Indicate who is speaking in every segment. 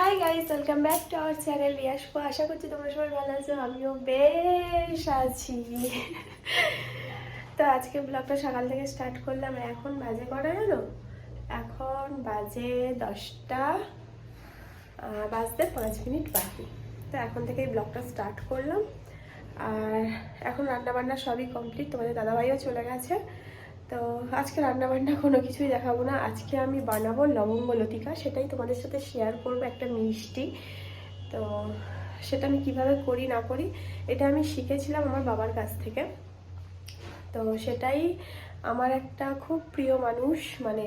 Speaker 1: Hi guys welcome back to our channel ইয়াসপো আশা করছি তোমরা সবাই ভালো আছো, আমিও বেশ আছি। তো আজকে ব্লগটা সকাল থেকে স্টার্ট করলাম এখন বাজে কটা জানো? এখন বাজে দশটা বাজতে পাঁচ মিনিট বাকি। তো এখন থেকে এই ব্লগটা স্টার্ট করলাম। আর এখন রান্নাবান্না সবই কমপ্লিট তোমাদের দাদাভাইও চলে গেছে। তো আজকে রান্নাবান্না কোনো কিছুই দেখাবো না। আজকে আমি বানাবো লবঙ্গ লতিকা। সেটাই তোমাদের সাথে শেয়ার করব একটা মিষ্টি। তো সেটা আমি কীভাবে করি, না করি, এটা আমি শিখেছিলাম আমার বাবার কাছ থেকে। তো সেটাই আমার একটা খুব প্রিয় মানুষ মানে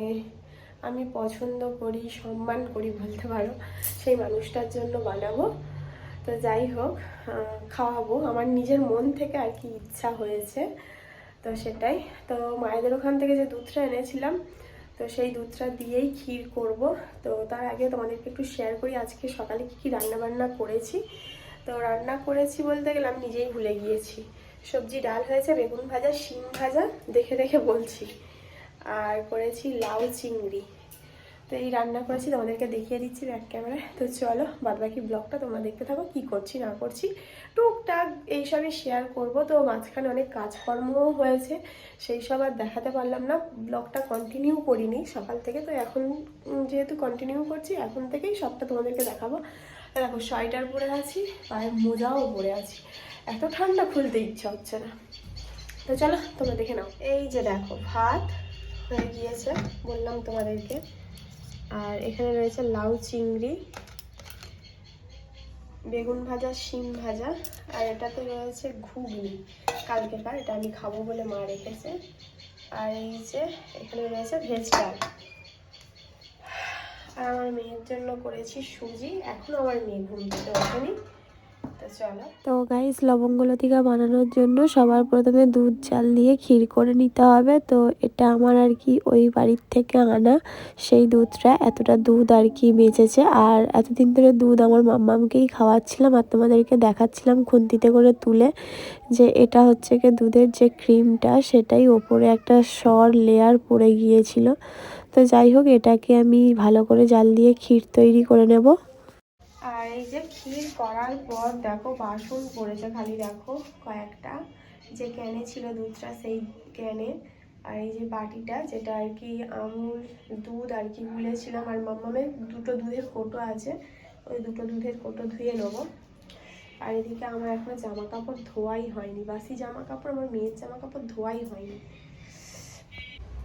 Speaker 1: আমি পছন্দ করি, সম্মান করি বলতে পারো, সেই মানুষটার জন্য বানাবো। তো যাই হোক খাওয়াবো। আমার নিজের মন থেকে আর কি ইচ্ছা হয়েছে। তো সেটাই। তো মায়েদের ওখান থেকে যে দুধটা এনেছিলাম, তো সেই দুধটা দিয়েই ক্ষীর করব। তো তার আগে তোমাদেরকে একটু শেয়ার করি আজকে সকালে কী কী রান্না বান্না করেছি। তো রান্না করেছি বলতে গেলাম নিজেই ভুলে গিয়েছি। সবজি ডাল হয়েছে, বেগুন ভাজা, শিম ভাজা, দেখে দেখে বলছি। আর করেছি লাউ চিংড়ি। তো এই রান্না করেছি, তোমাদেরকে দেখিয়ে দিচ্ছি ব্যাক ক্যামেরায় তো চলো বাদ বাকি ব্লগটা তোমরা দেখতে থাকো, কি করছি, না করছি। টুকটাক এইসবই শেয়ার করব, তো মাঝখানে অনেক কাজকর্মও হয়েছে, সেই সব আর দেখাতে পারলাম না। ব্লগটা কন্টিনিউ করিনি সকাল থেকে, তো এখন যেহেতু কন্টিনিউ করছি, এখন থেকেই সবটা তোমাদেরকে দেখাবো। দেখো, সোয়েটার পরে আছি পায়ে মোজাও পরে আছি। এত ঠান্ডা খুলতে ইচ্ছা হচ্ছে না। তো চলো, তোমরা দেখে নাও। এই যে দেখো, ভাত হয়ে গিয়েছে, বললাম তোমাদেরকে। আর এখানে রয়েছে লাউ চিংড়ি, বেগুন ভাজা, শিম ভাজা, আর এটাতে রয়েছে ঘুগনি। কালকেকার এটা আমি খাব বলে মা রেখেছে। আর এই যে, এখানে রয়েছে ভেজ ডাল। আর আমার মেয়ের জন্য করেছি সুজি, এখন আমার মেয়ে ঘুম থেকে ওঠেনি। তো
Speaker 2: গাইস লবঙ্গ লতিকা বানানোর জন্য সবার প্রথমে দুধ, চাল দিয়ে ক্ষীর করে নিতে হবে। তো এটা আমার আর কি ওই বাড়ির থেকে আনা। সেই দুধটা এতটা দুধ আর কি বেঁচেছে। আর এতদিন ধরে দুধ আমার মাম্মামকেই খাওয়াচ্ছিলাম আর তোমাদেরকে দেখাচ্ছিলাম খুন্তিতে করে তুলে যে এটা হচ্ছে কি দুধের যে ক্রিমটা সেটাই ওপরে একটা সর লেয়ার পড়ে গিয়েছিল। তো যাই হোক, এটাকে আমি ভালো করে জাল দিয়ে ক্ষীর তৈরি করে নেব।
Speaker 1: আর এই যে ক্ষীর করার পর দেখো বাসন পড়েছে, খালি দেখো কয়েকটা। যে ক্যানে ছিল দুধটা সেই ক্যানে আর এই যে বাটিটা, যেটা আর কি আমুল দুধ আর কি গুলেছিলাম আর মাম্মামের, দুটো দুধের কোটো আছে, ওই দুটো দুধের কোটো ধুয়ে নেব। আর এদিকে আমার এখনও জামা কাপড় ধোয়াই হয়নি, বাসি জামা কাপড় আমার মেয়ের জামা কাপড় ধোয়াই হয়নি।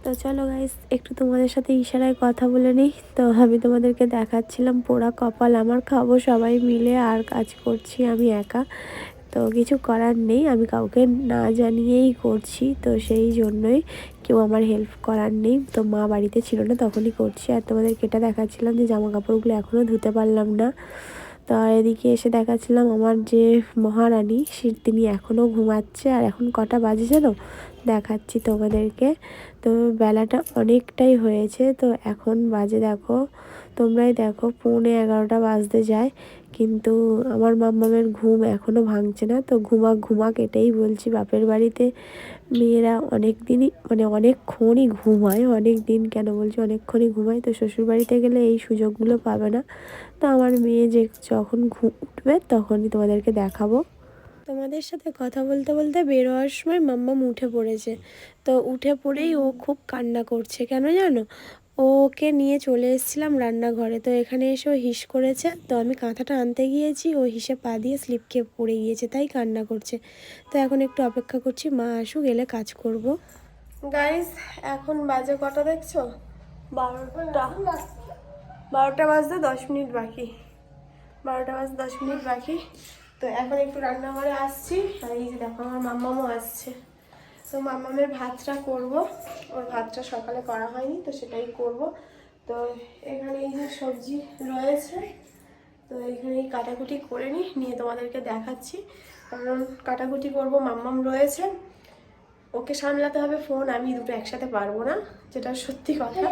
Speaker 2: তো চলো গাইস একটু তোমাদের সাথে ইশারায় কথা বলে নিই। তো আমি তোমাদেরকে দেখাচ্ছিলাম পোড়া কপাল। আমার খাব সবাই মিলে আর কাজ করছি আমি একা। তো কিছু করার নেই, আমি কাউকে না জানিয়েই করছি। তো সেই জন্যই কেউ আমার হেল্প করার নেই। তো মা বাড়িতে ছিল না, তখনই করছি। আর তোমাদেরকে এটা দেখাচ্ছিলাম যে জামা কাপড়গুলো এখনও ধুতে পারলাম না। তো এদিকে এসে দেখাচ্ছিলাম আমার যে মহারানী, সে তিনি এখনও ঘুমাচ্ছে আর এখন কটা বাজে জানো? দেখাচ্ছি তোমাদেরকে। তো বেলাটা অনেকটাই হয়েছে, তো এখন বাজে দেখো। তোমরাই দেখো, পৌনে এগারোটা বাজতে যায়। কিন্তু আমার মাম্মামের ঘুম এখনও ভাঙছে না। তো ঘুমাক ঘুমাক এটাই বলছি, বাপের বাড়িতে মেয়েরা অনেক দিনই মানে অনেকক্ষণই ঘুমায় অনেক দিন কেন বলছি, অনেকক্ষণই ঘুমায়। তো শ্বশুর বাড়িতে গেলে এই সুযোগগুলো পাবে না। তো আমার মেয়ে যে যখন ঘুম উঠবে তখনই তোমাদেরকে দেখাবো। তোমাদের সাথে কথা বলতে বলতে বেরোয়ার সময় মাম্মাম উঠে পড়েছে। তো উঠে পড়েই ও খুব কান্না করছে, কেন জানো? ওকে নিয়ে চলে এসেছিলাম রান্নাঘরে। তো এখানে এসে ও হিস করেছে। তো আমি কাঁথাটা আনতে গিয়েছি। ও হিসে পা দিয়ে স্লিপ খেয়ে পড়ে গিয়েছে, তাই কান্না করছে। তো এখন একটু অপেক্ষা করছি, মা আসুক, এলে কাজ করব।
Speaker 1: গাইস এখন বাজে কটা দেখছ? বারোটা। বারোটা বাজতে দশ মিনিট বাকি। বারোটা বাজতে দশ মিনিট বাকি। তো এখন একটু রান্নাঘরে আসছি। আর এই যে দেখো, আমার মাম্মামও আসছে। তো মাম্মামের ভাতটা করব। ওর ভাতটা সকালে করা হয়নি, তো সেটাই করব। তো এখানে এই যে সবজি রয়েছে, তো এখানে কাটাকুটি করে নিই, নিয়ে তোমাদেরকে দেখাচ্ছি। কারণ কাটাকুটি করব মাম্মাম রয়েছে। ওকে সামলাতে হবে ফোন, আমি দুটো একসাথে পারব না, যেটা সত্যি কথা।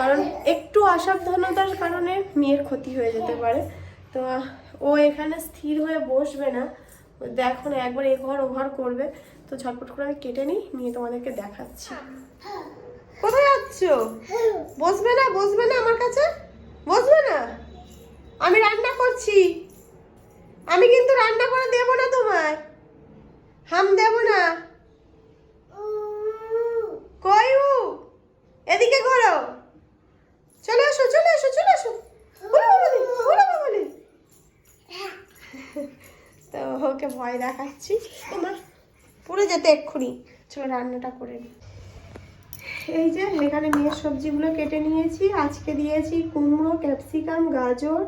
Speaker 1: কারণ একটু অসাবধানতার কারণে মেয়ের ক্ষতি হয়ে যেতে পারে। তো ও এখানে স্থির হয়ে বসবে না। দেখো না, একবার এ ঘর, ও ঘর করবে। তো ঝটপট করে আমি কেটে নিই, নিয়ে তোমাদেরকে দেখাচ্ছি। কোথায় যাচ্ছ? বসবে না বসবে না আমার কাছে? বসবে না? আমি রান্না করছি। আমি কিন্তু রান্না করে দেব না তোমায়। হাম দেব না কই উ এদিকে ঘোরো চলে আসো চলে আসো চলে আসো বলো বলি বলো বলি তো ভয় দেখাচ্ছি। তোমার পুরো যেতে এক্ষুনি। চলো রান্নাটা করে নিই এই যে, এখানে মেয়ের সবজিগুলো কেটে নিয়েছি। আজকে দিয়েছি কুমড়ো, ক্যাপসিকাম, গাজর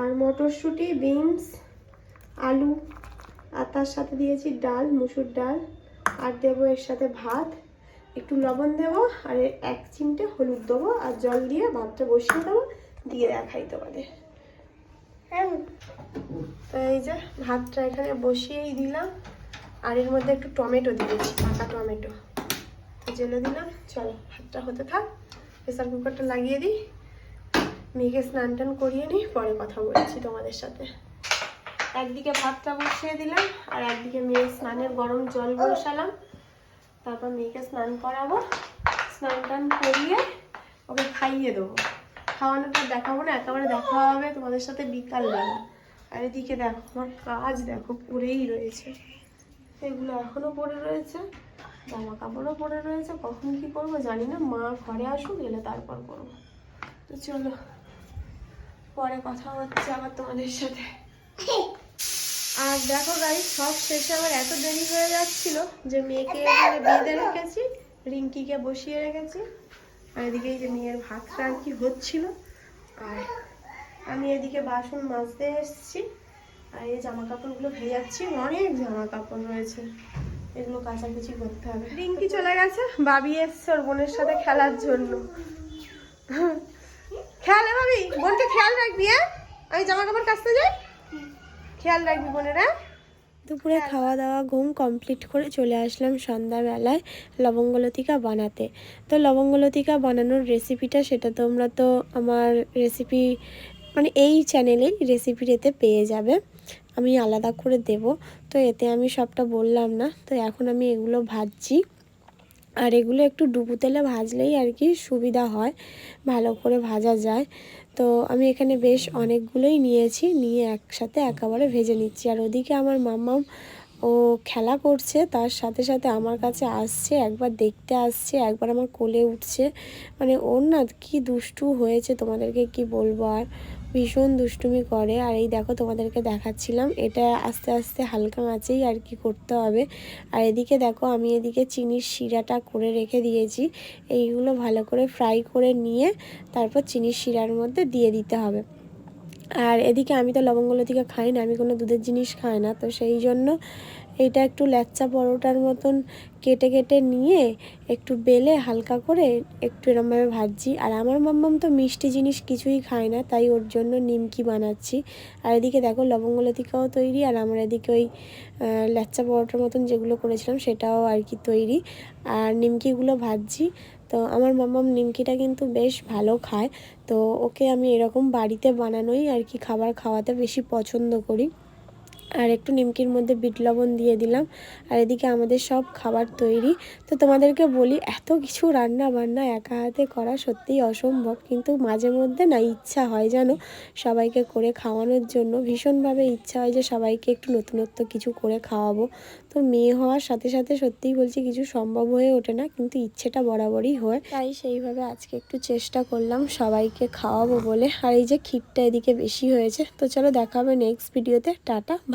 Speaker 1: আর মটরশুঁটি, বিনস, আলু। আর তার সাথে দিয়েছি ডাল, মুসুর ডাল। আর দেবো এর সাথে ভাত। একটু লবণ দেবো আর এক চিমটে হলুদ দেবো। আর জল দিয়ে ভাতটা বসিয়ে দেবো। দিয়ে দেখাই তোমাদের। এই যে ভাতটা এখানে বসিয়েই দিলাম। আর এর মধ্যে একটু টমেটো দিয়েছি, পাকা টমেটো। জেলে দিলাম। চলো, ভাতটা হতে থাক। প্রেসার কুকারটা লাগিয়ে দিই। মেয়েকে স্নান টান করিয়ে নিই, পরে কথা বলছি তোমাদের সাথে। একদিকে ভাতটা বসিয়ে দিলাম, আর একদিকে মেয়ের স্নানের গরম জল বসালাম। তারপর মেয়েকে স্নান করাবো। স্নান টান করিয়ে ওকে খাইয়ে দেবো। খাওয়ানোটা দেখাবো না, একেবারে দেখা হবে তোমাদের সাথে বিকালবেলা। আর এদিকে দেখো, আমার কাজ দেখো পড়েই রয়েছে। এগুলো এখনও পড়ে রয়েছে জামা কাপড়ও পড়ে রয়েছে, কখন কি করব জানি না, মা ঘরে আসুক, এলে তারপর করব তো চলো, পরে কথা হচ্ছে আবার তোমাদের সাথে। আর দেখো গাই সব শেষে আমার এত দেরি হয়ে যাচ্ছিল যে মেয়েকে বেঁধে রেখেছি, রিঙ্কিকে বসিয়ে রেখেছি। আর এদিকে এই যে মেয়ের ভাতটা আর কি হচ্ছিল, আর আমি এদিকে বাসন মাজতে এসেছি, আর এই জামা কাপড়গুলো ভেজাচ্ছি, অনেক জামা কাপড় রয়েছে। এগুলো কাচাকুচি করতে হবে। রিঙ্কি চলে গেছে, বাবি এসছে ওর বোনের সাথে খেলার জন্য। খেয়াল ভাবি বোনকে খেয়াল রাখবি হ্যাঁ? আমি জামা কাপড় কাচতে যাই? খেয়াল রাখবি বোনের হ্যাঁ?
Speaker 2: দুপুরে খাওয়া দাওয়া ঘুম কমপ্লিট করে চলে আসলাম সন্ধ্যাবেলায় লবঙ্গলতিকা বানাতে। তো লবঙ্গলতিকা বানানোর রেসিপিটা সেটা তোমরা তো আমার রেসিপি মানে এই চ্যানেলেই রেসিপির এতে পেয়ে যাবে। আমি আলাদা করে দেব। তো এতে আমি সবটা বললাম না। তো এখন আমি এগুলো ভাজছি। আর এগুলো একটু ডুবু তেলে ভাজলেই আর কি সুবিধা হয়, ভালো করে ভাজা যায়। তো আমি এখানে বেশ অনেকগুলোই নিয়েছি, নিয়ে একসাথে একেবারে ভেজে নিচ্ছি। আর ওদিকে আমার মাম্মাম ও খেলা করছে, তার সাথে সাথে আমার কাছে আসছে, একবার দেখতে আসছে, একবার আমার কোলে উঠছে। মানে ওর না কী দুষ্টু হয়েছে তোমাদেরকে কি বলব আর? ভীষণ দুষ্টুমি করে। আর এই দেখো তোমাদেরকে দেখাচ্ছিলাম, এটা আস্তে আস্তে হালকা মাছেই আর কি করতে হবে। আর এদিকে দেখো আমি এদিকে চিনির শিরাটা করে রেখে দিয়েছি। এইগুলো ভালো করে ফ্রাই করে নিয়ে তারপর চিনির শিরার মধ্যে দিয়ে দিতে হবে। আর এদিকে আমি তো লবঙ্গলতিকা খাই না, আমি কোনো দুধের জিনিস খাই না, তো সেই জন্য এটা একটু ল্যাচ্চা পরোটার মতন কেটে কেটে নিয়ে একটু বেলে হালকা করে একটু এরমভাবে ভাজছি। আর আমার মাম্মাম তো মিষ্টি জিনিস কিছুই খায় না তাই ওর জন্য নিমকি বানাচ্ছি। আর এদিকে দেখো লবঙ্গলতিকাও তৈরি আর আমার এদিকে ওই আহ, ল্যাচ্চা পরোটার মতন যেগুলো করেছিলাম সেটাও আর কি তৈরি। আর নিমকিগুলো ভাজছি। তো আমার মাম্মাম নিমকিটা কিন্তু বেশ ভালো খায়। তো ওকে আমি এরকম বাড়িতে বানানোই আর কি খাবার খাওয়াতে বেশি পছন্দ করি। আর একটু নিমকির মধ্যে বিট লবণ দিয়ে দিলাম। আর এদিকে আমাদের সব খাবার তৈরি। তো তোমাদেরকে বলি, এত কিছু রান্না বান্না একা হাতে করা সত্যিই অসম্ভব। কিন্তু মাঝে মধ্যে না ইচ্ছা হয় যেন সবাইকে করে খাওয়ানোর জন্য। ভীষণভাবে ইচ্ছা হয় যে সবাইকে একটু নতুনত্ব কিছু করে খাওয়াবো। তো মেয়ে হওয়ার সাথে সাথে সত্যিই বলছি কিছু সম্ভব হয়ে ওঠে না, কিন্তু ইচ্ছেটা বরাবরই হয়। তাই সেইভাবে আজকে একটু চেষ্টা করলাম সবাইকে খাওয়াবো বলে। আর এই যে ক্ষীরটা এদিকে বেশি হয়েছে। তো চলো দেখা হবে নেক্সট ভিডিওতে টাটা